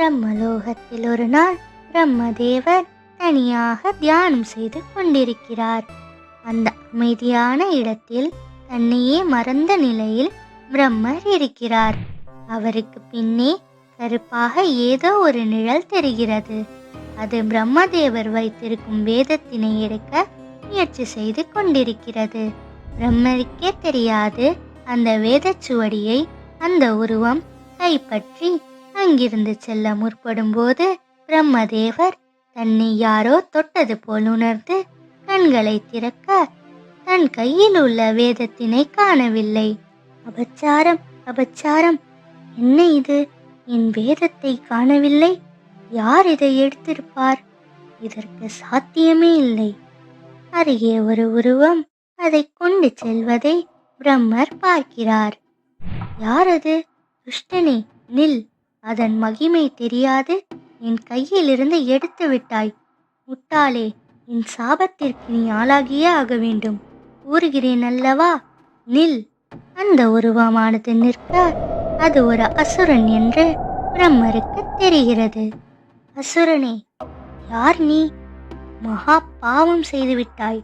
பிரம்மலோகத்தில் ஒரு நாள் பிரம்மதேவர் தனியாக தியானம் செய்து கொண்டிருக்கிறார். அந்த அமைதியான இடத்தில் தன்னையே மறந்த நிலையில் பிரம்மர் இருக்கிறார். அவருக்கு பின்னே கருப்பாக ஏதோ ஒரு நிழல் தெரிகிறது. அது பிரம்மதேவர் வைத்திருக்கும் வேதத்தினை எடுக்க முயற்சி செய்து கொண்டிருக்கிறது. பிரம்மருக்கே தெரியாது அந்த வேதச்சுவடியை அந்த உருவம் கைப்பற்றி அங்கிருந்து செல்ல முற்படும்போது பிரம்மதேவர் தன்னை யாரோ தொட்டது போல் உணர்ந்து கண்களை திறக்க தன் கையில் உள்ள வேதத்தினை காணவில்லை. அபச்சாரம் அபச்சாரம். என்ன இது? என் வேதத்தை காணவில்லை. யார் இதை எடுத்திருப்பார்? இதற்கு சாத்தியமே இல்லை. அருகே ஒரு உருவம் அதை கொண்டு செல்வதை பிரம்மர் பார்க்கிறார். யார் அது? துஷ்டனே நில். அதன் மகிமை தெரியாது. என் கையிலிருந்து எடுத்து விட்டாய். முட்டாளே என் சாபத்திற்கு நீ ஆளாகியே ஆக வேண்டும். கூறுகிறேன் அல்லவா? நில். அந்த உருவமானது நிற்க அது ஒரு அசுரன் என்று பிரம்மருக்கு தெரிகிறது. அசுரனே யார் நீ? மகா பாவம் செய்துவிட்டாய்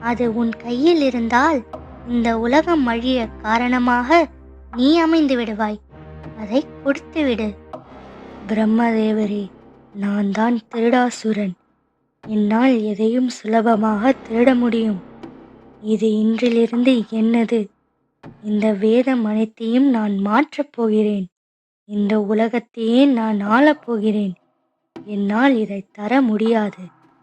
அது உன் கையில் இருந்தால் இந்த உலகம் அழிய காரணமாக நீ அமைந்து விடுவாய். அதை கொடுத்துவிடு. பிரம்மதேவரே நான் தான் திருடாசுரன். என்னால் எதையும் சுலபமாக திருட முடியும். இது இன்றிலிருந்து என்னது? இந்த வேதம் அனைத்தையும் நான் மாற்றப் போகிறேன். இந்த உலகத்தையே நான் ஆளப் போகிறேன். என்னால் இதை தர முடியாது.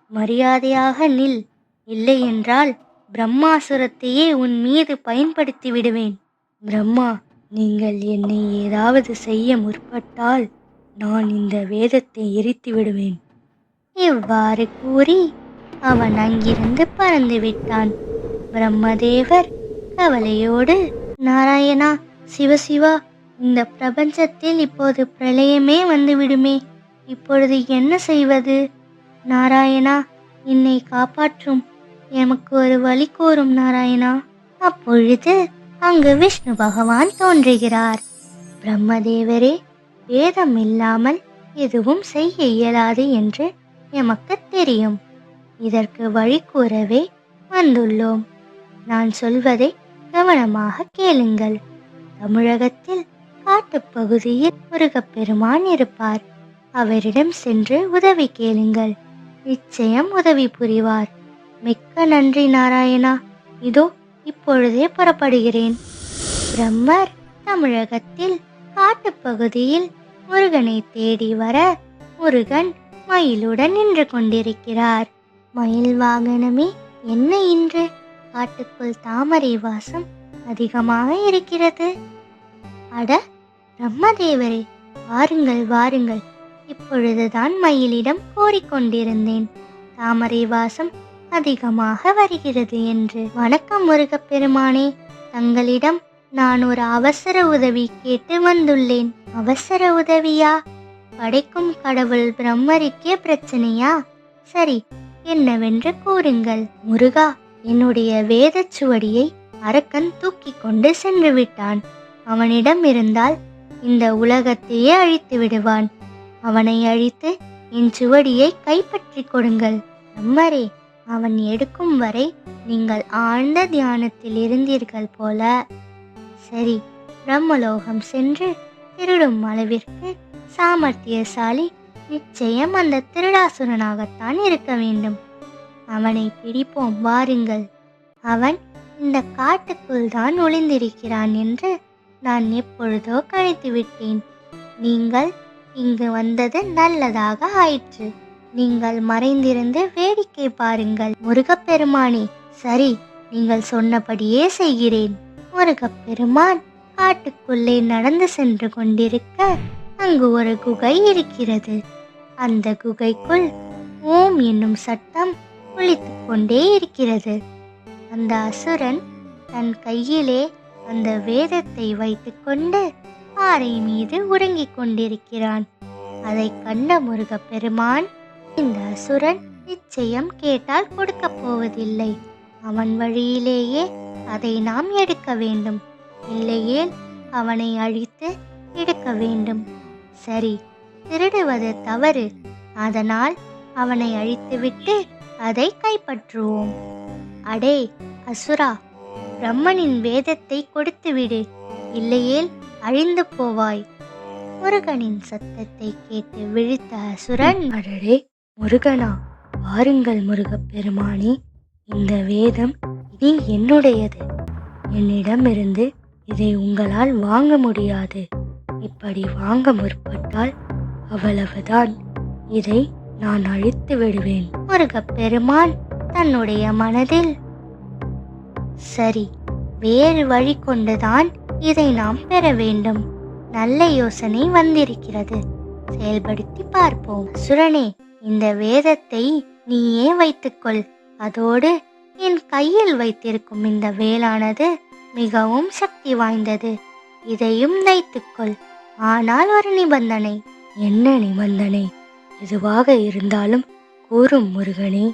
மரியாதையாக நில். இல்லை என்றால் பிரம்மாசுரத்தையே உன் மீது பயன்படுத்தி விடுவேன். பிரம்மா நீங்கள் என்னை ஏதாவது செய்ய முற்பட்டால் நான் இந்த வேதத்தை எரித்து விடுவேன். இவ்வாறு கூறி அவன் அங்கிருந்து பறந்து விட்டான். பிரம்மதேவர் கவலையோடு நாராயணா சிவசிவா இந்த பிரபஞ்சத்தில் இப்போது பிரளயமே வந்துவிடுமே இப்பொழுது என்ன செய்வது? நாராயணா என்னை காப்பாற்றும். எமக்கு ஒரு வழி கூறும் நாராயணா. அப்பொழுது அங்கு விஷ்ணு பகவான் தோன்றுகிறார். பிரம்மதேவரே வேதம் இல்லாமல் எதுவும் செய்ய இயலாது என்று எமக்கு தெரியும். இதற்கு வழி கூறவே வந்துள்ளோம். நான் சொல்வதை கவனமாக கேளுங்கள். தமிழகத்தில் காட்டுப்பகுதியில் முருகப்பெருமான் இருப்பார். அவரிடம் சென்று உதவி கேளுங்கள். நிச்சயம் உதவி புரிவார். மிக்க நன்றி நாராயணா. இதோ இப்பொழுதே புறப்படுகிறேன். பிரம்மர் தமிழகத்தில் காட்டுப்பகுதியில் முருகனை தேடி வர முருகன் மயிலுடன் நின்று கொண்டிருக்கிறார். மயில் வாகனமே என்ன இன்று? காட்டுக்குள் தாமரை வாசம் அதிகமாக இருக்கிறது. அட பிரம்மதேவரே வாருங்கள் வாருங்கள். இப்பொழுதுதான் மயிலிடம் கோரிக்கொண்டிருந்தேன். தாமரை வாசம் அதிகமாக வருகிறது என்று. வணக்கம் முருகப்பெருமானே தங்களிடம் நான் ஒரு அவசர உதவி கேட்டு வந்துள்ளேன். அவசர உதவியா? படைக்கும் கடவுள் பிரம்மருக்கே பிரச்சனையா? சரி என்னவென்று கூறுங்கள். முருகா என்னுடைய வேதச்சுவடியை அரக்கன் தூக்கி கொண்டு சென்று விட்டான். அவனிடம் இருந்தால் இந்த உலகத்தையே அழித்து விடுவான். அவனை அழித்து என் சுவடியை கைப்பற்றி கொடுங்கள். அம்மரே அவன் எடுக்கும் வரை நீங்கள் ஆழ்ந்த தியானத்தில் இருந்தீர்கள் போல. சரி பிரம்மலோகம் சென்று திருடும் அளவிற்கு சாமர்த்தியசாலி நிச்சயம் அந்த திருடாசுரனாகத்தான் இருக்க வேண்டும். அவனை பிடிப்போம் வாருங்கள். அவன் இந்த காட்டுக்குள் தான் ஒளிந்திருக்கிறான் என்று நான் எப்பொழுதோ கழித்து விட்டேன் நீங்கள் இங்கு வந்தது நல்லதாக ஆயிற்று. நீங்கள் மறைந்திருந்து வேடிக்கை பாருங்கள். முருகப்பெருமானே சரி நீங்கள் சொன்னபடியே செய்கிறேன். முருகப்பெருமான் காட்டுக்குள்ளே நடந்து சென்று கொண்டிருக்க அங்கு ஒரு குகை இருக்கிறது. அந்த குகைக்குள் ஓம் என்னும் சட்டம் ஒழித்து கொண்டே இருக்கிறது. அந்த அசுரன் தன் கையிலே அந்த வேதத்தை வைத்துக்கொண்டு பாறை மீது உறங்கிக் கொண்டிருக்கிறான். அதை கண்ட முருகப்பெருமான் இந்த அசுரன் நிச்சயம் கேட்டால் கொடுக்க போவதில்லை. அவன் வழியிலேயே அதை நாம் எடுக்க வேண்டும். இல்லையேல் அவனை அழித்து எடுக்க வேண்டும். சரி திருடுவது தவறு. அதனால் அவனை அழித்துவிட்டு அதை கைப்பற்றுவோம். அடே அசுரா பிரம்மனின் வேதத்தை கொடுத்துவிடு. இல்லையேல் அழிந்து போவாய். முருகனின் சத்தத்தை கேட்டு விழித்த அசுரன் அடடே. முருகனா? வாருங்கள் முருகப்பெருமானே இந்த வேதம் இனி என்னுடையது. என்னிடமிருந்து இதை உங்களால் வாங்க முடியாது. இப்படி வாங்க முற்பட்டால் அவ்வளவுதான். இதை நான் அழித்து விடுவேன். முருகப்பெருமான் தன்னுடைய மனதில். சரி வேறு வழி கொண்டுதான் இதை நாம் பெற வேண்டும். நல்ல யோசனை வந்திருக்கிறது. செயல்படுத்தி பார்ப்போம். சுரனே இந்த வேதத்தை நீயே வைத்துக்கொள். அதோடு என் கையில் வைத்திருக்கும் இந்த வேலானது மிகவும் சக்தி வாய்ந்தது. இதையும் வைத்துக்கொள் ஆனால் ஒரு நிபந்தனை. என்ன நிபந்தனை? எதுவாக இருந்தாலும் கூறும் முருகனே.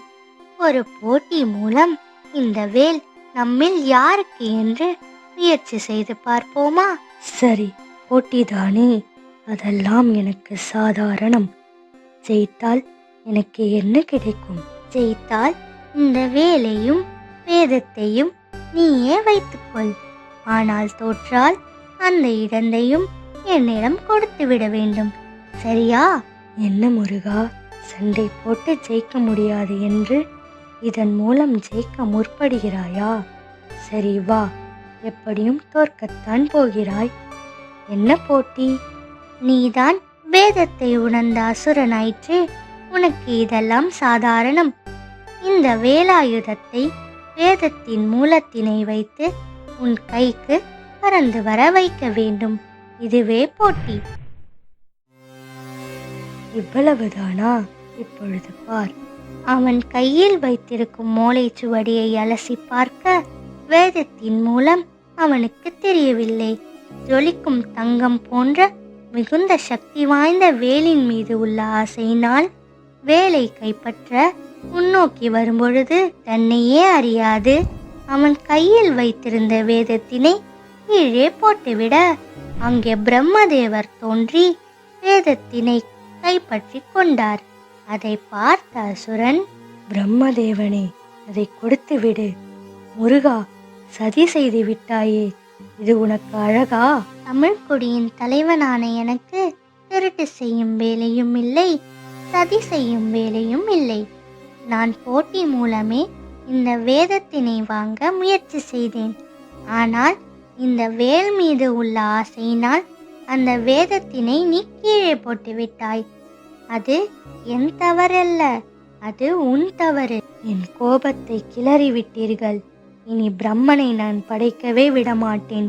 ஒரு போட்டி மூலம் இந்த வேல் நம்மில் யாருக்கு என்று முயற்சி செய்து பார்ப்போமா? சரி போட்டிதானே. அதெல்லாம் எனக்கு சாதாரணம். ஜெயித்தால் எனக்கு என்ன கிடைக்கும்? ஜெயித்தால் இந்த வேலையும் வேதத்தையும் நீயே வைத்துக்கொள். ஆனால் தோற்றால் அந்த இடந்தையும் என்னிடம் கொடுத்து விட வேண்டும். சரியா? என்ன முருகா சண்டை போட்டு ஜெயிக்க முடியாது என்று இதன் மூலம் ஜெயிக்க முற்படுகிறாயா? சரி வா எப்படியும் தோற்கத்தான் போகிறாய். என்ன போட்டி? நீதான் வேதத்தை உணர்ந்த அசுரனாயிற்று உனக்கு இதெல்லாம் சாதாரணம். இந்த வேலாயுதத்தை வேதத்தின் மூலத்தினை வைத்து உன் கைக்கு பறந்து வர வைக்க வேண்டும். இதுவே போட்டி. இவ்வளவுதானா? இப்பொழுது பார். அவன் கையில் வைத்திருக்கும் மூளைச்சுவடியை அலசி பார்க்க வேதத்தின் மூலம் அவனுக்கு தெரியவில்லை. ஜொலிக்கும் தங்கம் போன்ற மிகுந்த சக்தி வாய்ந்த வேலின் மீது உள்ள ஆசையினால் வேலை கைப்பற்ற முன்னோக்கி வரும்பொழுது தன்னையே அறியாது. அவன் கையில் வைத்திருந்த வேதத்தினை கீழே போட்டுவிட அங்கே பிரம்மதேவர் தோன்றி வேதத்தினை கைப்பற்றி கொண்டார். அதை பார்த்த அசுரன் பிரம்மதேவனே அதை கொடுத்து விடு முருகா சதி செய்து விட்டாயே இது உனக்கு அழகா? தமிழ்குடியின் தலைவனான எனக்கு திருட்டு செய்யும் வேலையும் இல்லை சதி செய்யும் வேலையும் இல்லை. நான் போட்டி மூலமே இந்த வேதத்தினை வாங்க முயற்சி செய்தேன். ஆனால் இந்த வேல் மீது உள்ள ஆசையினால் அந்த வேதத்தினை நீ கீழே போட்டு விட்டாய். அது என் தவறல்ல அது உன் தவறு. என் கோபத்தை கிளறி விட்டீர்கள் இனி பிரம்மனை நான் படைக்கவே விடமாட்டேன்.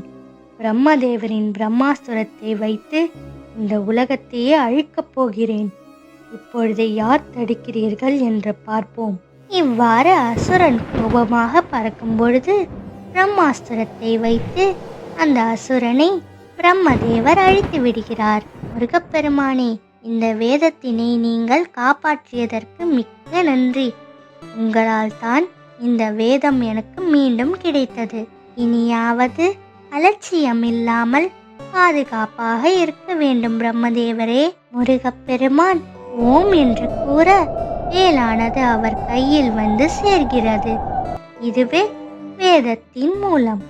பிரம்மதேவரின் பிரம்மாசுரத்தை வைத்து இந்த உலகத்தையே அழிக்கப் போகிறேன். இப்பொழுது யார் தடுக்கிறீர்கள் என்று பார்ப்போம். இவ்வாறு அசுரன் கோபமாக பறக்கும் பொழுது பிரம்மாஸ்திரத்தை வைத்து அந்த அசுரனை பிரம்மதேவர் அழித்து விடுகிறார். முருகப்பெருமானே இந்த வேதத்தினை நீங்கள் காப்பாற்றியதற்கு மிக்க நன்றி. உங்களால் தான் இந்த வேதம் எனக்கு மீண்டும் கிடைத்தது. இனியாவது அலட்சியம் இல்லாமல் பாதுகாப்பாக இருக்க வேண்டும் பிரம்மதேவரே. முருகப்பெருமான் ஓம் என்று கூற வேலானது அவர் கையில் வந்து சேர்கிறது. இதுவே வேதத்தின் மூலம்.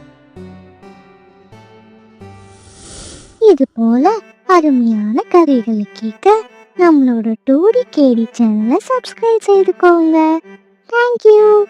இது போல அருமையான கதைகளை கேட்க நம்மளோட டூடி கேடி சேனலை சப்ஸ்கிரைப் செய்துக்கோங்க. தேங்க்யூ